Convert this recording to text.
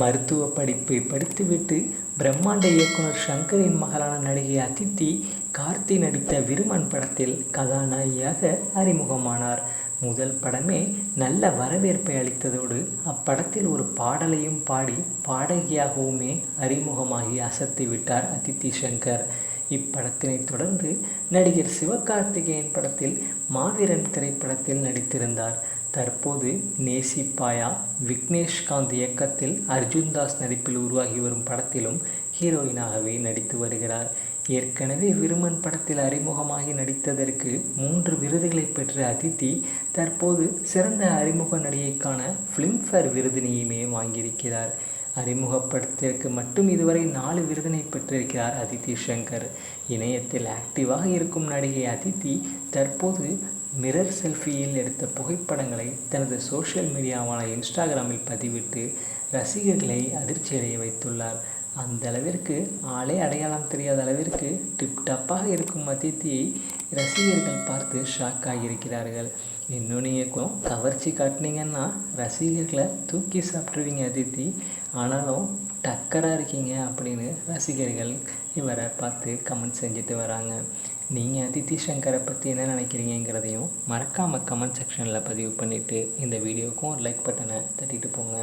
மருத்துவ படிப்பை படித்துவிட்டு பிரம்மாண்ட இயக்குனர் சங்கரின் மகளான நடிகை அதித்தி கார்த்தி நடித்த விருமன் படத்தில் கதாநாயகியாக அறிமுகமானார். முதல் படமே நல்ல வரவேற்பை அளித்ததோடு அப்படத்தில் ஒரு பாடலையும் பாடி பாடகியாகவுமே அறிமுகமாகி அசத்தி விட்டார் அதித்தி சங்கர். இப்படத்தினைத் தொடர்ந்து நடிகர் சிவகார்த்திகேயன் படத்தில் மாவீரன் திரைப்படத்தில் நடித்திருந்தார். தற்போது நேசிப்பாயா விக்னேஷ்காந்த் இயக்கத்தில் அர்ஜுன் தாஸ் நடிப்பில் உருவாகி வரும் படத்திலும் ஹீரோயினாகவே நடித்து வருகிறார். ஏற்கனவே விருமன் படத்தில் அறிமுகமாகி நடித்ததற்கு மூன்று விருதுகளை பெற்ற அதித்தி தற்போது சிறந்த அறிமுக நடிகைக்கான ஃபிலிம்ஃபேர் விருதினையுமே வாங்கியிருக்கிறார். அறிமுகப்படத்திற்கு மட்டும் இதுவரை நாலு விருதினை பெற்றிருக்கிறார் அதித்தி சங்கர் இணையத்தில் ஆக்டிவாக இருக்கும் நடிகை அதித்தி தற்போது மிரர் செல்ஃபியில் எடுத்த புகைப்படங்களை தனது சோஷியல் மீடியாவான இன்ஸ்டாகிராமில் பதிவிட்டு ரசிகர்களை அதிர்ச்சியடைய வைத்துள்ளார். அந்த அளவிற்கு ஆளே அடையாளம் தெரியாத அளவிற்கு டிப்டாப்பாக இருக்கும் அதித்தியை ரசிகர்கள் பார்த்து ஷாக் ஆகியிருக்கிறார்கள். இன்னும் நீங்கள் கவர்ச்சி காட்டினீங்கன்னா ரசிகர்களை தூக்கி சாப்பிட்ருவீங்க அதித்தி. ஆனாலும் டக்கராக இருக்கீங்க அப்படின்னு ரசிகர்கள் இவரை பார்த்து கமெண்ட் செஞ்சுட்டு வராங்க. நீங்கள் அதித்தி சங்கரை பற்றி என்ன நினைக்கிறீங்கிறதையும் மறக்காமல் கமெண்ட் செக்ஷனில் பதிவு பண்ணிவிட்டு இந்த வீடியோக்கும் ஒரு லைக் பட்டனை தட்டிட்டு போங்க.